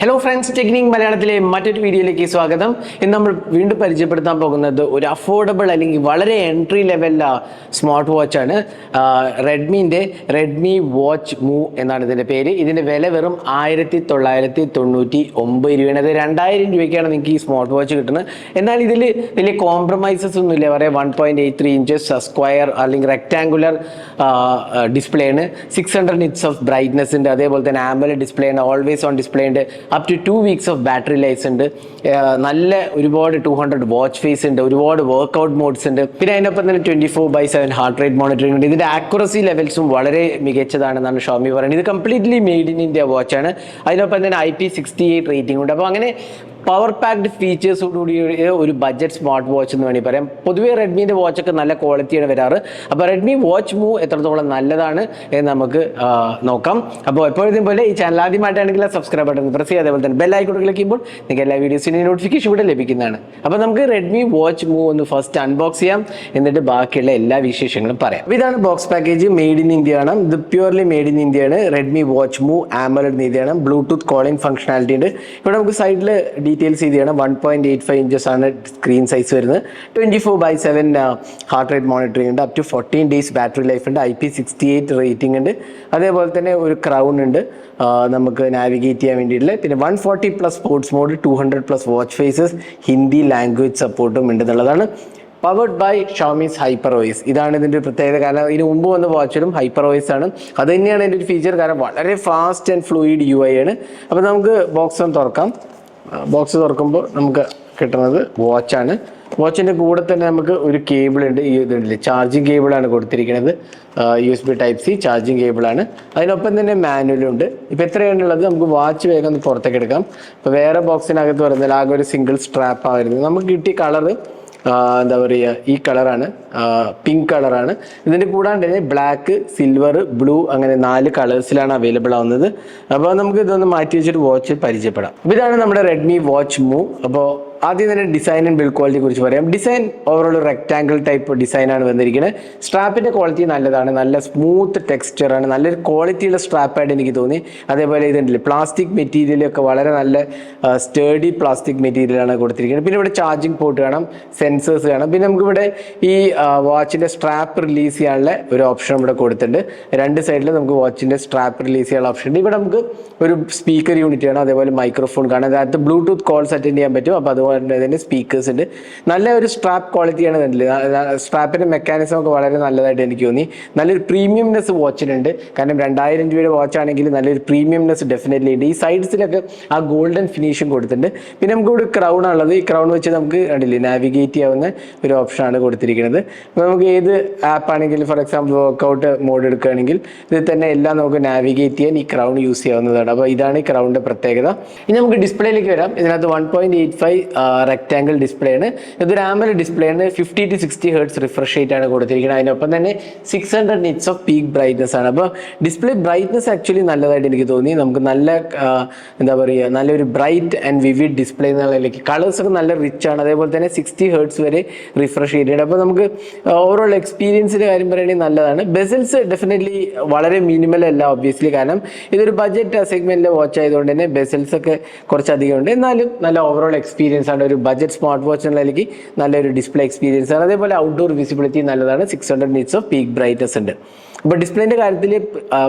Hello friends technique മലയാളത്തിലെ മറ്റൊരു വീഡിയോയിലേക്ക് സ്വാഗതം. ഇന്ന് നമ്മൾ വീണ്ടും പരിചയപ്പെടുത്താൻ പോകുന്നത് ഒരു അഫോർഡബിൾ അല്ലെങ്കിൽ വളരെ എൻട്രി ലെവൽ സ്മാർട്ട് വാച്ചാണ് റെഡ്മിന്റെ റെഡ്മി വാച്ച് മൂവ് എന്നാണ് ഇതിന്റെ പേര്. ഇതിന്റെ വില വെറും ആയിരത്തി തൊള്ളായിരത്തി തൊണ്ണൂറ്റി ഒമ്പത് രൂപയാണ്. അത് രണ്ടായിരം രൂപയ്ക്കാണ് നിങ്ങൾക്ക് ഈ സ്മാർട്ട് വാച്ച് കിട്ടുന്നത്. എന്നാൽ ഇതിൽ വലിയ കോംപ്രമൈസസ് ഒന്നുമില്ല. പറയാം one point eight three inches square അല്ലെങ്കിൽ റെക്റ്റാങ്കുലർ ഡിസ്പ്ലേ ആണ്. Six hundred nits of brightness ഉണ്ട്. അതേപോലെ തന്നെ ആംബൽ ഡിസ്പ്ലേ ആണ്. ഓൾവേസ് ഓൺ ഡിസ്പ്ലേ ഉണ്ട്. Up to two weeks of battery life ഉണ്ട്. നല്ല ഒരുപാട് ടു ഹൺഡ്രഡ് വാച്ച് ഫേസ് ഉണ്ട് ഒരുപാട് വർക്ക്ഔട്ട് മോഡ്സ് ഉണ്ട്. പിന്നെ അതിനൊപ്പം തന്നെ twenty four by seven heart rate monitoring ഉണ്ട്. ഇതിന്റെ ആക്യുറസി ലെവൽസും വളരെ മികച്ചതാണെന്നാണ് ഷോമി പറയുന്നത്. ഇത് completely made in India watch ആണ്. അതിനൊപ്പം തന്നെ I P sixty eight rating ഉണ്ട്. അപ്പോൾ അങ്ങനെ പവർ പാക്ഡ് ഫീച്ചേഴ്സോടുകൂടി ഒരു ബഡ്ജറ്റ് സ്മാർട്ട് വാച്ച് എന്ന് വേണമെങ്കിൽ പറയാം. പൊതുവേ റെഡ്മിന്റെ വാച്ചൊക്കെ നല്ല ക്വാളിറ്റിയാണ് വരാറ്. അപ്പോൾ റെഡ്മി വാച്ച് മൂവ് എത്രത്തോളം നല്ലതാണ് എന്ന് നമുക്ക് നോക്കാം. അപ്പോൾ എപ്പോഴും പോലെ ഈ ചാനൽ ആദ്യമായിട്ടാണെങ്കിൽ സബ്സ്ക്രൈബ് ബട്ടൺ പ്രസ് ചെയ്യുക. അതേപോലെ തന്നെ ബെൽ ഐക്കോട്ട് ക്ലിക്ക് ചെയ്യുമ്പോൾ നിങ്ങൾക്ക് എല്ലാ വീഡിയോസിന്റെയും നോട്ടിഫിക്കേഷൻ ഇവിടെ ലഭിക്കുന്നതാണ്. അപ്പോൾ നമുക്ക് റെഡ്മി വാച്ച് മൂവ് ഒന്ന് ഫസ്റ്റ് അൺബോക്സ് ചെയ്യാം. എന്നിട്ട് ബാക്കിയുള്ള എല്ലാ വിശേഷങ്ങളും പറയാം. ഇതാണ് box package made in India ആണ്. ഇത് പ്യുവർലി മെയ്ഡ് ഇൻ ഇന്ത്യ ആണ്. റെഡ്മി വാച്ച് മൂവ് ആമലഡ് നീതിയാണ് ബ്ലൂടൂത്ത് കോളിംഗ് ഫംഗ്ഷനാലിറ്റി ഉണ്ട്. ഇവിടെ നമുക്ക് സൈഡിൽ ഡീറ്റെയിൽസ് ചെയ്താണ് one point eight five inches ആണ് സ്ക്രീൻ സൈസ് വരുന്നത്. Twenty four by seven heart rate monitoring ഉണ്ട്. Up to fourteen days battery life ഉണ്ട്. I P sixty eight rating ഉണ്ട്. അതേപോലെ തന്നെ ഒരു ക്രൗൺ ഉണ്ട്. നമുക്ക് നാവിഗേറ്റ് ചെയ്യാൻ വേണ്ടിയിട്ടുള്ള. പിന്നെ one forty plus sports mode two hundred plus watch faces Hindi language സപ്പോർട്ടും ഉണ്ട് എന്നുള്ളതാണ്. Powered by Xiaomi's hyper OS ഇതാണ് ഇതിന്റെ ഒരു പ്രത്യേകത. കാരണം ഇതിന് മുമ്പ് വന്ന വാച്ചിലും ഹൈപ്പർ ഓയിസ് ആണ്. അത് തന്നെയാണ് ഇതിന്റെ ഒരു ഫീച്ചർ കാരണം വളരെ fast and fluid U I ആണ്. അപ്പോൾ നമുക്ക് ബോക്സ് ഒന്ന് തുറക്കാം. ബോക്സ് തുറക്കുമ്പോൾ നമുക്ക് കിട്ടുന്നത് വാച്ചാണ് വാച്ചിന്റെ കൂടെ തന്നെ നമുക്ക് ഒരു കേബിൾ ഉണ്ട്. ഈ ഇതുണ്ടല്ലേ ചാർജിങ് കേബിളാണ് കൊടുത്തിരിക്കുന്നത്. U S B type C charging കേബിളാണ് അതിനൊപ്പം തന്നെ മാനുവലും ഉണ്ട്. ഇപ്പോൾ എത്രയാണ് ഉള്ളത്? നമുക്ക് വാച്ച് വേഗം പുറത്തേക്ക് എടുക്കാം. ഇപ്പോൾ വേറെ ബോക്സിനകത്ത് വരുന്നില്ല ആകെ ഒരു സിംഗിൾ സ്ട്രാപ്പ് ആയിരുന്നു നമുക്ക് കിട്ടിയ കളറ് എന്താ പറയുക ഈ കളറാണ്. പിങ്ക് കളറാണ്. ഇതിന്റെ കൂടാണ്ട് തന്നെ ബ്ലാക്ക് സിൽവർ ബ്ലൂ അങ്ങനെ നാല് കളേഴ്സിലാണ് അവൈലബിൾ ആവുന്നത്. അപ്പോൾ നമുക്ക് ഇതൊന്ന് മാറ്റി വെച്ചിട്ട് വാച്ച് പരിചയപ്പെടാം. ഇതാണ് നമ്മുടെ റെഡ്മി വാച്ച് മൂവ് അപ്പോൾ ആദ്യം തന്നെ ഡിസൈൻ ആൻഡ് ബിൽഡ് ക്വാളിറ്റി കുറിച്ച് പറയാം. ഡിസൈൻ ഓവറോൾ റെക്റ്റാംഗിൾ ടൈപ്പ് ഡിസൈനാണ് വന്നിരിക്കുന്നത് സ്ട്രാപ്പിന്റെ ക്വാളിറ്റി നല്ലതാണ്. നല്ല സ്മൂത്ത് ടെക്സ്ചറാണ് നല്ലൊരു ക്വാളിറ്റിയുള്ള സ്ട്രാപ്പായിട്ട് എനിക്ക് തോന്നി. അതേപോലെ ഇതുണ്ടല്ലേ പ്ലാസ്റ്റിക് മെറ്റീരിയലൊക്കെ വളരെ നല്ല സ്റ്റേഡി പ്ലാസ്റ്റിക് മെറ്റീരിയലാണ് കൊടുത്തിരിക്കുന്നത് പിന്നെ ഇവിടെ ചാർജിങ് പോർട്ട് കാണാം സെൻസേഴ്സ് കാണാം പിന്നെ നമുക്കിവിടെ ഈ വാച്ചിന്റെ സ്ട്രാപ്പ് റിലീസ് ചെയ്യാനുള്ള ഒരു ഓപ്ഷൻ ഇവിടെ കൊടുത്തിട്ടുണ്ട്. രണ്ട് സൈഡിൽ നമുക്ക് വാച്ചിന്റെ സ്ട്രാപ്പ് റിലീസ് ചെയ്യാനുള്ള ഓപ്ഷൻ ഉണ്ട്. ഇവിടെ നമുക്ക് ഒരു സ്പീക്കർ യൂണിറ്റ് കാണാം അതേപോലെ മൈക്രോഫോൺ കാണാം. അതായത് ബ്ലൂടൂത്ത് കോൾസ് അറ്റൻഡ് ചെയ്യാൻ പറ്റും. അപ്പോൾ അതുപോലെ തന്നെ സ്പീക്കേഴ്സ് ഉണ്ട്. നല്ല ഒരു സ്ട്രാപ്പ് ക്വാളിറ്റിയാണ് ഇതിൽ സ്ട്രാപ്പിന്റെ മെക്കാനിസം ഒക്കെ വളരെ നല്ലതായിട്ട് എനിക്ക് തോന്നി. നല്ലൊരു പ്രീമിയംനെസ് വാച്ചിനുണ്ട് കാരണം രണ്ടായിരം രൂപയുടെ വാച്ചാണെങ്കിൽ നല്ലൊരു പ്രീമിയംനെസ് ഡെഫിനറ്റ്ലി ഉണ്ട്. ഈ സൈഡ്സിലൊക്കെ ആ ഗോൾഡൻ ഫിനിഷും കൊടുത്തിട്ടുണ്ട്. പിന്നെ നമുക്ക് ഇവിടെ ക്രൗൺ ഉള്ളത് ഈ ക്രൗൺ വെച്ച് നമുക്ക് കണ്ടില്ലേ നാവിഗേറ്റ് ചെയ്യാവുന്ന ഒരു ഓപ്ഷനാണ് കൊടുത്തിരിക്കുന്നത്. അപ്പോൾ നമുക്ക് ഏത് ആപ്പ് ആണെങ്കിലും ഫോർ എക്സാമ്പിൾ വർക്കൗട്ട് മോഡ് എടുക്കുകയാണെങ്കിൽ ഇതിൽ തന്നെ എല്ലാം നമുക്ക് നാവിഗേറ്റ് ചെയ്യാൻ ഈ ക്രൗൺ യൂസ് ചെയ്യാവുന്നതാണ്. അപ്പോൾ ഇതാണ് ഈ ക്രൗണിന്റെ പ്രത്യേകത. ഇനി നമുക്ക് ഡിസ്പ്ലേയിലേക്ക് വരാം. ഇതിനകത്ത് one point eight five rectangle display ആണ്. ഇതൊരു ആമൽ ഡിസ്പ്ലേ ആണ്. Fifty to sixty hertz refresh rate ആണ് കൊടുത്തിരിക്കുന്നത്. അതിനൊപ്പം തന്നെ six hundred nits of peak brightness ആണ്. അപ്പോൾ ഡിസ്പ്ലേ ബ്രൈറ്റ്നസ് ആക്ച്വലി നല്ലതായിട്ട് എനിക്ക് തോന്നി. നമുക്ക് നല്ല എന്താ പറയുക നല്ലൊരു ബ്രൈറ്റ് ആൻഡ് വിവിഡ് ഡിസ്പ്ലേ എന്നുള്ളതിലേക്ക് കളേഴ്സ് ഒക്കെ നല്ല റിച്ച് ആണ്. അതേപോലെ തന്നെ സിക്സ്റ്റി ഹേർട്സ് വരെ റിഫ്രഷ് ചെയ്തിട്ടുണ്ട് അപ്പോൾ നമുക്ക് ഓവറോൾ എക്സ്പീരിയൻസിന്റെ കാര്യം പറയുകയാണെങ്കിൽ നല്ലതാണ്. ബെസൽസ് ഡെഫിനറ്റ്ലി വളരെ മിനിമൽ അല്ല ഒബ്വിയസ്ലി കാരണം ഇതൊരു ബജറ്റ് സെഗ്മെന്റിലെ വാച്ച് ആയതുകൊണ്ട് തന്നെ ബെസൽസ് ഒക്കെ കുറച്ചധികം ഉണ്ട്. എന്നാലും നല്ല ഓവറോൾ എക്സ്പീരിയൻസ് ആണ് ഒരു ബഡ്ജറ്റ് സ്മാർട്ട് വാച്ച് എന്നുള്ളതിലേക്ക് നല്ലൊരു ഡിസ്പ്ലേ എക്സ്പീരിയൻസ് ആണ്. അതേപോലെ ഔട്ട്ഡോർ വിസിബിലിറ്റി നല്ലതാണ്. Six hundred nits of peak brightness ഉണ്ട്. അപ്പോൾ ഡിസ്പ്ലേന്റെ കാര്യത്തിൽ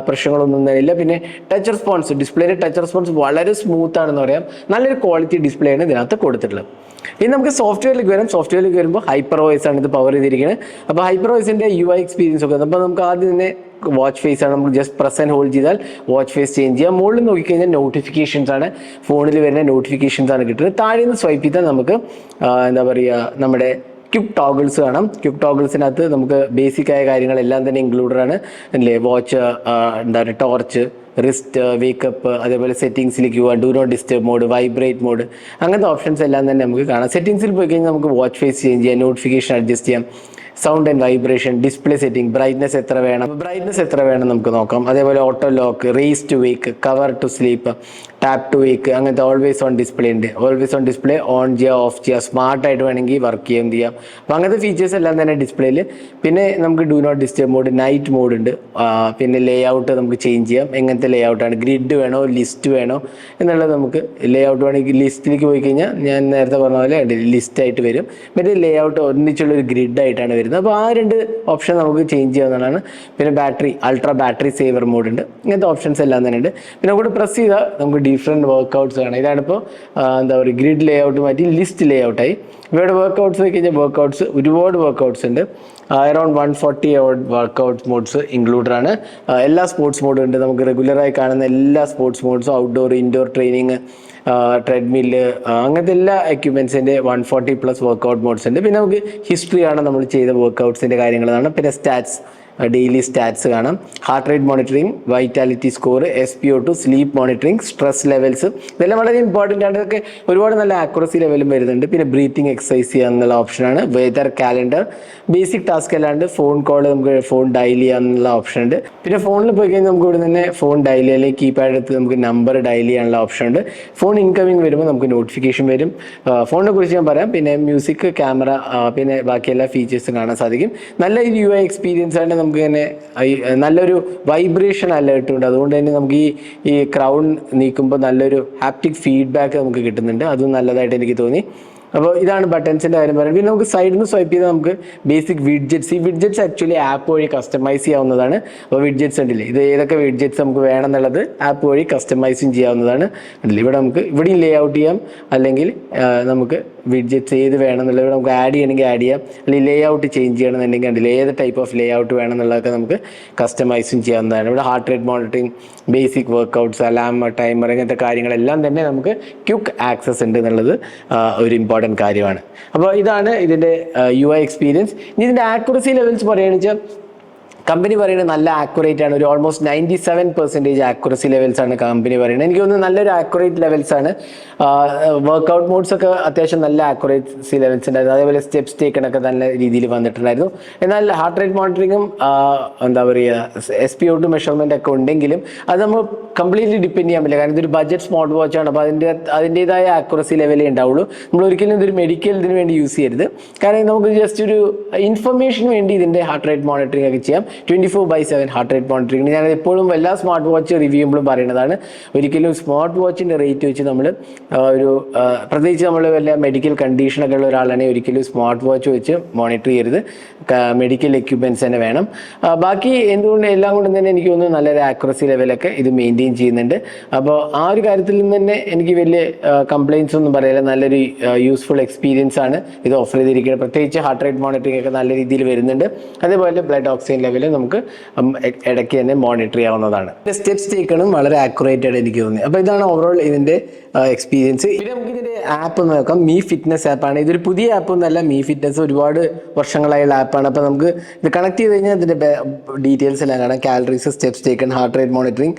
പ്രശ്നങ്ങളൊന്നും തന്നെ ഇല്ല പിന്നെ ടച്ച് റെസ്പോൺസ് ഡിസ്പ്ലേയുടെ ടച്ച് റെസ്പോൺസ് വളരെ സ്മൂത്ത് ആണെന്ന് പറയാം. നല്ലൊരു ക്വാളിറ്റി ഡിസ്പ്ലേ ആണ് ഇതിനകത്ത് കൊടുത്തിട്ടുള്ളത്. ഇനി നമുക്ക് സോഫ്റ്റ്വെയറിലേക്ക് വരാം. സോഫ്റ്റ്വെയറിലേക്ക് വരുമ്പോൾ ഹൈപ്പർ വോയിസ് ആണ് ഇത് പവർ ചെയ്തിരിക്കുന്നത്. അപ്പോൾ ഹൈപ്പർ വോയിസിന്റെ യു ഐ എക്സ്പീരിയൻസ് ഒക്കെ അപ്പോൾ നമുക്ക് ആദ്യം തന്നെ വാച്ച് ഫേസ് ആണ്. നമ്മൾ ജസ്റ്റ് പ്രസ് ആൻഡ് ഹോൾഡ് ചെയ്താൽ വാച്ച് ഫേസ് ചേഞ്ച് ചെയ്യാം. മുകളിൽ നോക്കിക്കഴിഞ്ഞാൽ നോട്ടിഫിക്കേഷൻസ് ആണ്. ഫോണിൽ വരുന്ന നോട്ടിഫിക്കേഷൻസ് ആണ് കിട്ടുന്നത്. താഴെ നിന്ന് സ്വൈപ്പ് ചെയ്താൽ നമുക്ക് എന്താ പറയുക നമ്മുടെ ക്യുക്ക് ടോഗിൾസ് കാണാം. ക്യുക്ക് ടോഗിൾസിനകത്ത് നമുക്ക് ബേസിക് ആയ കാര്യങ്ങളെല്ലാം തന്നെ ഇൻക്ലൂഡഡ് ആണ്. അല്ലേ? വാച്ച് എന്താ പറയുക ടോർച്ച് റിസ്റ്റ് വേക്കപ്പ് അതേപോലെ സെറ്റിങ്സിലേക്ക് പോകാം do not disturb mode vibrate mode അങ്ങനത്തെ ഓപ്ഷൻസ് എല്ലാം തന്നെ നമുക്ക് കാണാം. സെറ്റിങ്സിൽ പോയി കഴിഞ്ഞാൽ നമുക്ക് വാച്ച് ഫേസ് ചേഞ്ച് ചെയ്യാം നോട്ടിഫിക്കേഷൻ അഡ്ജസ്റ്റ് ചെയ്യാം. Sound and vibration display setting brightness എത്ര വേണം? ബ്രൈറ്റ്നസ് എത്ര വേണം നമുക്ക് നോക്കാം. അതേപോലെ auto lock raise to wake cover to sleep tap to wake അങ്ങനത്തെ ഓൾവേസ് ഓൺ ഡിസ്പ്ലേ ഉണ്ട്. ഓൾവേസ് ഓൺ ഡിസ്പ്ലേ ഓൺ ചെയ്യുക ഓഫ് ചെയ്യുക സ്മാർട്ട് ആയിട്ട് വേണമെങ്കിൽ വർക്ക് ചെയ്യുകയും ചെയ്യാം. അപ്പം അങ്ങനത്തെ ഫീച്ചേഴ്സ് എല്ലാം തന്നെ ഡിസ്പ്ലേയിൽ പിന്നെ നമുക്ക് do not disturb mode night mode ഉണ്ട്. പിന്നെ ലേ ഔട്ട് നമുക്ക് ചേഞ്ച് ചെയ്യാം. എങ്ങനത്തെ ലേ ഔട്ടാണ് ഗ്രിഡ് വേണോ? ലിസ്റ്റ് വേണോ? എന്നുള്ളത് നമുക്ക് ലേ ഔട്ട് വേണമെങ്കിൽ ലിസ്റ്റിലേക്ക് പോയി കഴിഞ്ഞാൽ ഞാൻ നേരത്തെ പറഞ്ഞ പോലെ ലിസ്റ്റ് ആയിട്ട് വരും. മറ്റേ ലേ ഔട്ട് ഒന്നിച്ചുള്ള ഒരു ഗ്രിഡ് ആയിട്ടാണ് വരുന്നത്. അപ്പോൾ ആ രണ്ട് ഓപ്ഷൻ നമുക്ക് ചേഞ്ച് ചെയ്യാവുന്നതാണ്. പിന്നെ battery ultra battery saver mode ഉണ്ട്. ഇങ്ങനത്തെ ഓപ്ഷൻസ് എല്ലാം തന്നെ ഉണ്ട്. പിന്നെ കൂടെ പ്രസ് ചെയ്താൽ നമുക്ക് ഡിഫറെന്റ് വർക്കൗട്ട്സ് കാണാം. ഇതാണിപ്പോൾ എന്താ പറയുക ഗ്രിഡ് ലേ ഔട്ട് മാറ്റി ലിസ്റ്റ് ലേ ഔട്ടായി ഇവയുടെ വർക്കൗട്ട്സ് നോക്കി കഴിഞ്ഞാൽ വർക്കൗട്ട്സ് ഒരുപാട് വർക്കൗട്ട്സ് ഉണ്ട്. Around one forty workout modes included ആണ്. എല്ലാ സ്പോർട്സ് മോഡും ഉണ്ട്. നമുക്ക് റെഗുലറായി കാണുന്ന എല്ലാ സ്പോർട്സ് മോഡ്സും ഔട്ട്ഡോർ ഇൻഡോർ ട്രെയിനിങ് ട്രെഡ്മില്ല് അങ്ങനത്തെ എല്ലാ എക്യുപ്മെൻസിന്റെ one forty plus workout modes ഉണ്ട്. പിന്നെ നമുക്ക് ഹിസ്റ്ററി ആണ് നമ്മൾ ചെയ്ത വർക്കൗട്ട്സിന്റെ കാര്യങ്ങളാണ് പിന്നെ സ്റ്റാറ്റ്സ് ഡെയിലി സ്റ്റാറ്റ്സ് കാണാം. Heart rate monitoring vitality score S P O two sleep monitoring stress levels ഇതെല്ലാം വളരെ ഇമ്പോർട്ടന്റ് ആണ്. ഇതൊക്കെ ഒരുപാട് നല്ല ആക്യുറസി ലെവലും വരുന്നുണ്ട്. പിന്നെ ബ്രീത്തിങ് എക്സസൈസ് ചെയ്യുക എന്നുള്ള ഓപ്ഷനാണ് വെതർ കാലണ്ടർ ബേസിക് ടാസ്ക് അല്ലാണ്ട് ഫോൺ കോൾ നമുക്ക് ഫോൺ ഡയൽ ചെയ്യുക എന്നുള്ള ഓപ്ഷൻ ഉണ്ട്. പിന്നെ ഫോണിൽ പോയി കഴിഞ്ഞാൽ നമുക്ക് ഇവിടെ തന്നെ ഫോൺ ഡയൽ അല്ലെങ്കിൽ കീപാഡ് എടുത്ത് നമുക്ക് നമ്പർ ഡയൽ ചെയ്യാനുള്ള ഓപ്ഷൻ ഉണ്ട്. ഫോൺ ഇൻകമിങ് വരുമ്പോൾ നമുക്ക് നോട്ടിഫിക്കേഷൻ വരും. ഫോണിനെ കുറിച്ച് ഞാൻ പറയാം. പിന്നെ മ്യൂസിക് ക്യാമറ പിന്നെ ബാക്കി എല്ലാ ഫീച്ചേഴ്സും കാണാൻ സാധിക്കും. നല്ല യു ഐ എക്സ്പീരിയൻസ് ആണ് നമുക്ക് തന്നെ നല്ലൊരു വൈബ്രേഷൻ അലേർട്ടുണ്ട് അതുകൊണ്ട് തന്നെ നമുക്ക് ഈ ഈ ക്രൗൺ നീക്കുമ്പോൾ നല്ലൊരു ഹാപ്റ്റിക് ഫീഡ്ബാക്ക് നമുക്ക് കിട്ടുന്നുണ്ട്. അതും നല്ലതായിട്ട് എനിക്ക് തോന്നി. അപ്പോൾ ഇതാണ് ബട്ടൺസിന്റെ കാര്യം പറയുന്നത്. പിന്നെ നമുക്ക് സൈഡിൽ നിന്ന് സ്വൈപ്പ് ചെയ്താൽ നമുക്ക് ബേസിക് വിഡ്ജറ്റ്സ് ഈ വിഡ്ജറ്റ്സ് ആക്ച്വലി ആപ്പ് വഴി കസ്റ്റമൈസ് ചെയ്യാവുന്നതാണ്. അപ്പോൾ വിഡ്ജറ്റ്സ് ഉണ്ടല്ലേ? ഇത് ഏതൊക്കെ വിഡ്ജറ്റ്സ് നമുക്ക് വേണം എന്നുള്ളത് ആപ്പ് വഴി കസ്റ്റമൈസും ചെയ്യാവുന്നതാണ്. ഇവിടെ നമുക്ക് ഇവിടെയും ലേ ഔട്ട് ചെയ്യാം. അല്ലെങ്കിൽ നമുക്ക് വിഡ്ജറ്റ്സ് ഏത് വേണം എന്നുള്ളത് നമുക്ക് ആഡ് ചെയ്യണമെങ്കിൽ ആഡ് ചെയ്യാം. അല്ലെങ്കിൽ ലേ ഔട്ട് ചേഞ്ച് ചെയ്യണമെന്നുണ്ടെങ്കിൽ അതിൽ ഏത് ടൈപ്പ് ഓഫ് ലേ ഔട്ട് വേണം എന്നുള്ളതൊക്കെ നമുക്ക് കസ്റ്റമൈസും ചെയ്യാവുന്നതാണ്. ഇവിടെ heart rate monitoring basic workouts alarm timer ഇങ്ങനത്തെ കാര്യങ്ങളെല്ലാം തന്നെ നമുക്ക് ക്യുക്ക് ആക്സസ് ഉണ്ട് എന്നുള്ളത് ഒരു ഇമ്പോർട്ടന്റ് കാര്യമാണ്. അപ്പോൾ ഇതാണ് ഇതിന്റെ യു ഐ എക്സ്പീരിയൻസ് ഇനി ഇതിന്റെ ആക്യുറസി ലെവൽസ് പറയുകയാണെന്ന് വെച്ചാൽ കമ്പനി പറയുന്നത് നല്ല ആക്യുറേറ്റ് ആണ്. ഒരു almost ninety seven percentage accuracy levels ആണ് കമ്പനി പറയുന്നത്. എനിക്ക് തോന്നുന്നു നല്ലൊരു ആക്യുറേറ്റ് ലെവൽസ് ആണ്. വർക്ക്ഔട്ട് മോഡ്സ് ഒക്കെ അത്യാവശ്യം നല്ല ആക്യുറേസി ലെവൽസ് ഉണ്ടായിരുന്നു. അതേപോലെ സ്റ്റെപ്സ് ടേക്കണൊക്കെ നല്ല രീതിയിൽ വന്നിട്ടുണ്ടായിരുന്നു. എന്നാൽ ഹാർട്ട് റേറ്റ് മോണിറ്ററിങ്ങും എന്താ പറയുക S P O two measurement ഒക്കെ ഉണ്ടെങ്കിലും അത് നമ്മൾ കംപ്ലീറ്റ്ലി ഡിപ്പെൻഡ് ചെയ്യാൻ പറ്റില്ല. കാരണം ഇതൊരു ബഡ്ജറ്റ് സ്മാർട്ട് വാച്ച് ആണ്. അപ്പോൾ അതിന്റെ അതിന്റേതായ ആക്യുറസി ലെവലേ ഉണ്ടാവുള്ളൂ. നമ്മൾ ഒരിക്കലും ഇതൊരു മെഡിക്കൽ ഇതിന് വേണ്ടി യൂസ് ചെയ്യരുത്. കാരണം നമുക്ക് ജസ്റ്റ് ഒരു ഇൻഫർമേഷന് വേണ്ടി ഇതിന്റെ ഹാർട്ട് റേറ്റ് മോണിറ്ററിംഗ് ഒക്കെ ചെയ്യാം. Twenty four by seven heart rate monitoring ഞാൻ എപ്പോഴും എല്ലാ സ്മാർട്ട് വാച്ച് റിവ്യൂ ചെയ്യുമ്പോഴും പറയുന്നതാണ്. ഒരിക്കലും സ്മാർട്ട് വാച്ചിന്റെ റേറ്റ് വെച്ച് നമ്മൾ ഒരു പ്രത്യേകിച്ച് നമ്മൾ വല്ല മെഡിക്കൽ കണ്ടീഷനൊക്കെ ഉള്ള ഒരാളാണെങ്കിൽ ഒരിക്കലും സ്മാർട്ട് വാച്ച് വെച്ച് മോണിറ്റർ ചെയ്യരുത്. മെഡിക്കൽ എക്യുപ്മെന്റ്സ് തന്നെ വേണം. ബാക്കി എന്തുകൊണ്ട് എല്ലാം കൊണ്ടും തന്നെ എനിക്ക് തോന്നുന്നു നല്ലൊരു ആക്യുറസി ലെവലൊക്കെ ഇത് മെയിന്റെയിൻ ചെയ്യുന്നുണ്ട്. അപ്പോൾ ആ ഒരു കാര്യത്തിൽ നിന്ന് തന്നെ എനിക്ക് വലിയ കംപ്ലയിൻസ് ഒന്നും പറയില്ല നല്ലൊരു യൂസ്ഫുൾ എക്സ്പീരിയൻസ് ആണ് ഇത് ഓഫർ ചെയ്തിരിക്കുന്നത്. പ്രത്യേകിച്ച് ഹാർട്ട് റേറ്റ് മോണിറ്ററിംഗ് ഒക്കെ നല്ല രീതിയിൽ വരുന്നുണ്ട്. അതേപോലെ ബ്ലഡ് ഓക്സിജൻ ലെവൽ നമുക്ക് ഉം ഇ- ഇടയ്ക്ക് തന്നെ മോണിറ്റർ ചെയ്യാവുന്നതാണ്. സ്റ്റെപ്സ് ടേക്കണം വളരെ ആക്യുറേറ്റ് ആയിട്ട് എനിക്ക് തോന്നി. അപ്പോൾ ഇതാണ് ഓവറോൾ ഇതിന്റെ എക്സ്പീരിയൻസ് പിന്നെ നമുക്ക് ഇതിന്റെ ആപ്പ് നോക്കാം. മീ ഫിറ്റ്നസ് ആപ്പാണ് ഇതൊരു പുതിയ ആപ്പ് ഒന്നല്ല മീ ഫിറ്റ്നസ് ഒരുപാട് വർഷങ്ങളായുള്ള ആപ്പാണ് അപ്പോൾ നമുക്ക് ഇത് കണക്ട് ചെയ്ത് കഴിഞ്ഞാൽ ഇതിന്റെ ഡീറ്റെയിൽസ് എല്ലാം കാണാം. Calories steps taken heart rate monitoring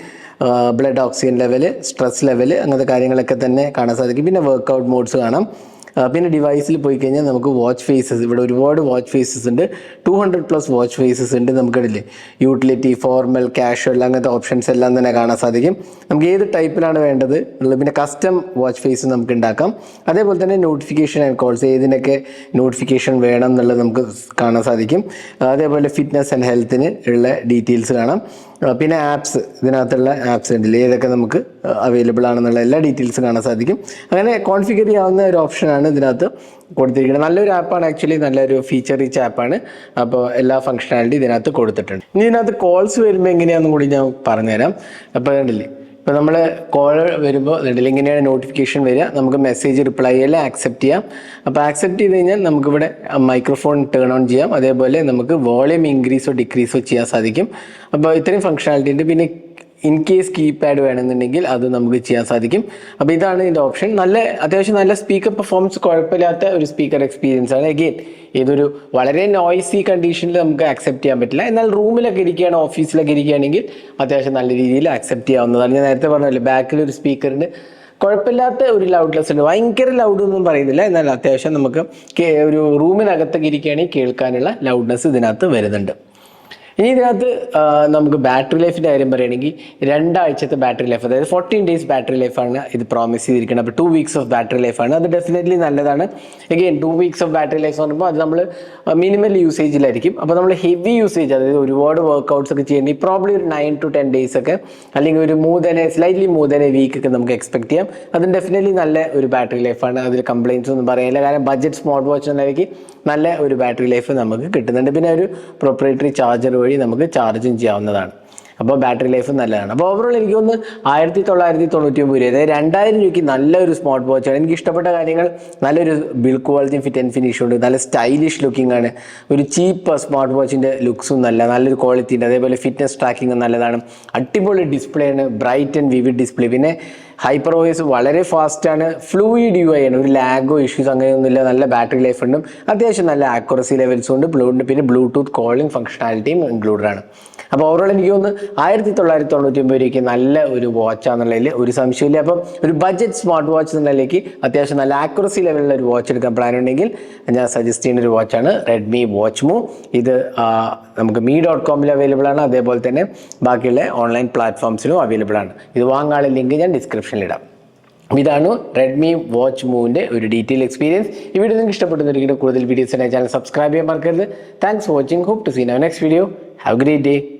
blood oxygen level stress level അങ്ങനത്തെ കാര്യങ്ങളൊക്കെ തന്നെ കാണാൻ സാധിക്കും. പിന്നെ വർക്ക്ഔട്ട് മോഡ്സ് കാണാം. പിന്നെ ഡിവൈസിൽ പോയി കഴിഞ്ഞാൽ നമുക്ക് വാച്ച് ഫേസസ് ഇവിടെ ഒരുപാട് വാച്ച് ഫേസസ് ഉണ്ട്. Two hundred plus watch faces ഉണ്ട് നമുക്കിടയില്ലേ യൂട്ടിലിറ്റി ഫോർമൽ കാഷ്വൽ അങ്ങനത്തെ ഓപ്ഷൻസ് എല്ലാം തന്നെ കാണാൻ സാധിക്കും. നമുക്ക് ഏത് ടൈപ്പിലാണ് വേണ്ടത് ഉള്ളത് പിന്നെ കസ്റ്റം വാച്ച് ഫേസ് നമുക്ക് ഉണ്ടാക്കാം. അതേപോലെ തന്നെ നോട്ടിഫിക്കേഷൻ ആൻഡ് കോൾസ് ഏതിനൊക്കെ നോട്ടിഫിക്കേഷൻ വേണം എന്നുള്ളത് നമുക്ക് കാണാൻ സാധിക്കും. അതേപോലെ ഫിറ്റ്നസ് ആൻഡ് ഹെൽത്തിന് ഉള്ള ഡീറ്റെയിൽസ് കാണാം. പിന്നെ ആപ്സ് ഇതിനകത്തുള്ള ആപ്സ് ഉണ്ടല്ലേ ഏതൊക്കെ നമുക്ക് അവൈലബിൾ ആണെന്നുള്ള എല്ലാ ഡീറ്റെയിൽസും കാണാൻ സാധിക്കും. അങ്ങനെ കോൺഫിഗർ ചെയ്യാവുന്ന ഒരു ഓപ്ഷനാണ് ഇതിനകത്ത് കൊടുത്തിരിക്കുന്നത്. നല്ലൊരു ആപ്പാണ് ആക്ച്വലി നല്ലൊരു ഫീച്ചർ റിച്ച് ആപ്പാണ് അപ്പോൾ എല്ലാ ഫംഗ്ഷനാലിറ്റി ഇതിനകത്ത് കൊടുത്തിട്ടുണ്ട്. ഇനി ഇതിനകത്ത് കോൾസ് വരുമ്പോൾ എങ്ങനെയാണെന്നും കൂടി ഞാൻ പറഞ്ഞുതരാം. അപ്പോൾ കണ്ടില്ലേ? ഇപ്പോൾ നമ്മൾ കോൾ വരുമ്പോൾ ഇതിൽ ഇങ്ങനെയാണ് നോട്ടിഫിക്കേഷൻ വരിക. നമുക്ക് മെസ്സേജ് റിപ്ലൈ ചെയ്യാം ആക്സെപ്റ്റ് ചെയ്യാം. അപ്പോൾ ആക്സെപ്റ്റ് ചെയ്ത് കഴിഞ്ഞാൽ നമുക്കിവിടെ മൈക്രോഫോൺ ടേൺ ഓൺ ചെയ്യാം. അതേപോലെ നമുക്ക് വോളിയം ഇൻക്രീസോ ഡിക്രീസോ ചെയ്യാൻ സാധിക്കും. അപ്പോൾ ഇത്രയും ഫംഗ്ഷനാലിറ്റി ഉണ്ട്. പിന്നെ ഇൻ കേസ് കീപാഡ് വേണമെന്നുണ്ടെങ്കിൽ അത് നമുക്ക് ചെയ്യാൻ സാധിക്കും. അപ്പോൾ ഇതാണ് ഇതിന്റെ ഓപ്ഷൻ നല്ല അത്യാവശ്യം നല്ല സ്പീക്കർ പെർഫോമൻസ് കുഴപ്പമില്ലാത്ത ഒരു സ്പീക്കർ എക്സ്പീരിയൻസ് ആണ്. എഗെയിൻ ഇതൊരു വളരെ നോയ്സി കണ്ടീഷനിൽ നമുക്ക് അക്സെപ്റ്റ് ചെയ്യാൻ പറ്റില്ല. എന്നാൽ റൂമിലൊക്കെ ഇരിക്കുകയാണ് ഓഫീസിലൊക്കെ ഇരിക്കുകയാണെങ്കിൽ അത്യാവശ്യം നല്ല രീതിയിൽ അക്സെപ്റ്റ് ചെയ്യാവുന്നതാണ്. ഞാൻ നേരത്തെ പറഞ്ഞല്ലോ ബാക്കിൽ ഒരു സ്പീക്കറിന് കുഴപ്പമില്ലാത്ത ഒരു ലൗഡ്ലെസ് ഉണ്ട്. ഭയങ്കര ലൗഡ് ഒന്നും പറയുന്നില്ല. എന്നാൽ അത്യാവശ്യം നമുക്ക് ഒരു റൂമിനകത്തൊക്കെ ഇരിക്കുകയാണെങ്കിൽ കേൾക്കാനുള്ള ലൗഡ്നെസ് ഇതിനകത്ത് വരുന്നുണ്ട്. ഇനി ഇതിനകത്ത് നമുക്ക് ബാറ്ററി ലൈഫിന്റെ കാര്യം പറയുകയാണെങ്കിൽ രണ്ടാഴ്ചത്തെ ബാറ്ററി ലൈഫ് അതായത് ഫോർട്ടീൻ ഡേയ്സ് ബാറ്ററി ലൈഫാണ് ഇത് പ്രോമിസ് ചെയ്തിരിക്കുന്നത്. അപ്പോൾ ടു വീക്സ് ഓഫ് ബാറ്ററി ലൈഫാണ് അത് ഡെഫിനറ്റ്ലി നല്ലതാണ്. Again two weeks of battery life എന്ന് പറയുമ്പോൾ അത് നമ്മൾ മിനിമൽ യൂസേജിലായിരിക്കും അപ്പോൾ നമ്മൾ ഹെവി യൂസേജ് അതായത് ഒരുപാട് വർക്കൗട്ട്സ് ഒക്കെ ചെയ്യണമെങ്കിൽ പ്രോബ്ലി ഒരു നയൻ ടു ടെൻ ഡേയ്സ് ഒക്കെ അല്ലെങ്കിൽ ഒരു മൂതനെ സ്ലൈറ്റ്ലി മൂതനെ വീക്ക് ഒക്കെ നമുക്ക് എക്സ്പെക്ട് ചെയ്യാം. അത് ഡെഫിനറ്റ്ലി നല്ല ഒരു ബാറ്ററി ലൈഫാണ് അതിൽ കംപ്ലയിൻസ് ഒന്നും പറയാനില്ല. കാരണം ബഡ്ജറ്റ് സ്മാർട്ട് വാച്ച് എന്ന നിലയ്ക്ക് നല്ല ഒരു ബാറ്ററി ലൈഫ് നമുക്ക് കിട്ടുന്നുണ്ട്. പിന്നെ ഒരു പ്രൊപ്പറേറ്ററി ചാർജർ വഴി നമുക്ക് ചാർജും ചെയ്യാവുന്നതാണ്. അപ്പോൾ ബാറ്ററി ലൈഫ് നല്ലതാണ്. അപ്പോൾ ഓവറോൾ എനിക്ക് ഒന്ന് ആയിരത്തി തൊള്ളായിരത്തി തൊണ്ണൂറ്റി ഒമ്പത് രൂപ. അതായത് രണ്ടായിരം രൂപയ്ക്ക് നല്ലൊരു സ്മാർട്ട് വാച്ചാണ് എനിക്ക് ഇഷ്ടപ്പെട്ട കാര്യങ്ങൾ നല്ലൊരു ബിൽഡ് ക്വാളിറ്റിയും ഫിറ്റ് ആൻഡ് ഫിനിഷും ഉണ്ട്. നല്ല സ്റ്റൈലിഷ് ലുക്കിംഗ് ആണ്. ഒരു ചീപ്പ് സ്മാർട്ട് വാച്ചിന്റെ ലുക്സും നല്ല നല്ലൊരു ക്വാളിറ്റി ഉണ്ട്. അതേപോലെ ഫിറ്റ്നസ് ട്രാക്കിംഗ് നല്ലതാണ്. അടിപൊളി ഡിസ്പ്ലേ ആണ്. ബ്രൈറ്റ് ആൻഡ് വിവിഡ് ഡിസ്പ്ലേ പിന്നെ ഹൈപ്പർ ഓയസ് വളരെ ഫാസ്റ്റാണ് ഫ്ലൂയിഡ് യു ഐ ആണ്. ഒരു ലാഗോ ഇഷ്യൂസ് അങ്ങനെയൊന്നുമില്ല. നല്ല ബാറ്ററി ലൈഫ് ഉണ്ട്. അത്യാവശ്യം നല്ല ആക്യുറസി ലെവൽസും ഉണ്ട്. ബ്ലൂ പിന്നെ ബ്ലൂടൂത്ത് കോളിംഗ് ഫംഗ്ഷനാലിറ്റിയും ഇൻക്ലൂഡഡ് ആണ്. അപ്പോൾ ഓവറോൾ എനിക്ക് തോന്നുന്നു ആയിരത്തി തൊള്ളായിരത്തി തൊണ്ണൂറ്റി ഒമ്പത് രൂപയ്ക്ക് നല്ല ഒരു വാച്ചാണെന്നുള്ളതിൽ ഒരു സംശയമില്ല അപ്പം ഒരു ബഡ്ജറ്റ് സ്മാർട്ട് വാച്ച് എന്നുള്ളതിലേക്ക് അത്യാവശ്യം നല്ല ആക്യുറസി ലെവലിലുള്ള ഒരു വാച്ച് എടുക്കാൻ പ്ലാൻ ഉണ്ടെങ്കിൽ ഞാൻ സജസ്റ്റ് ചെയ്യുന്ന ഒരു വാച്ചാണ് റെഡ്മി വാച്ച് മൂ ഇത് നമുക്ക് മീ ഡോട്ട് കോമിൽ അവൈലബിൾ ആണ്. അതേപോലെ തന്നെ ബാക്കിയുള്ള ഓൺലൈൻ പ്ലാറ്റ്ഫോംസിലും അവൈലബിൾ ആണ്. ഇത് വാങ്ങാനുള്ള ലിങ്ക് ഞാൻ ഡിസ്ക്രിപ്ഷനിൽ ഇടാം. ഇതാണ് റെഡ്മി വാച്ച് മൂവിന്റെ ഒരു ഡീറ്റെയിൽ എക്സ്പീരിയൻസ് ഈ വീഡിയോ നിങ്ങൾക്ക് ഇഷ്ടപ്പെടുന്നൊരിക്കലും കൂടുതൽ വീഡിയോസിനായി ചാനൽ സബ്സ്ക്രൈബ് ചെയ്യാൻ മറക്കരുത്. Thanks for watching hope to seen next video have great day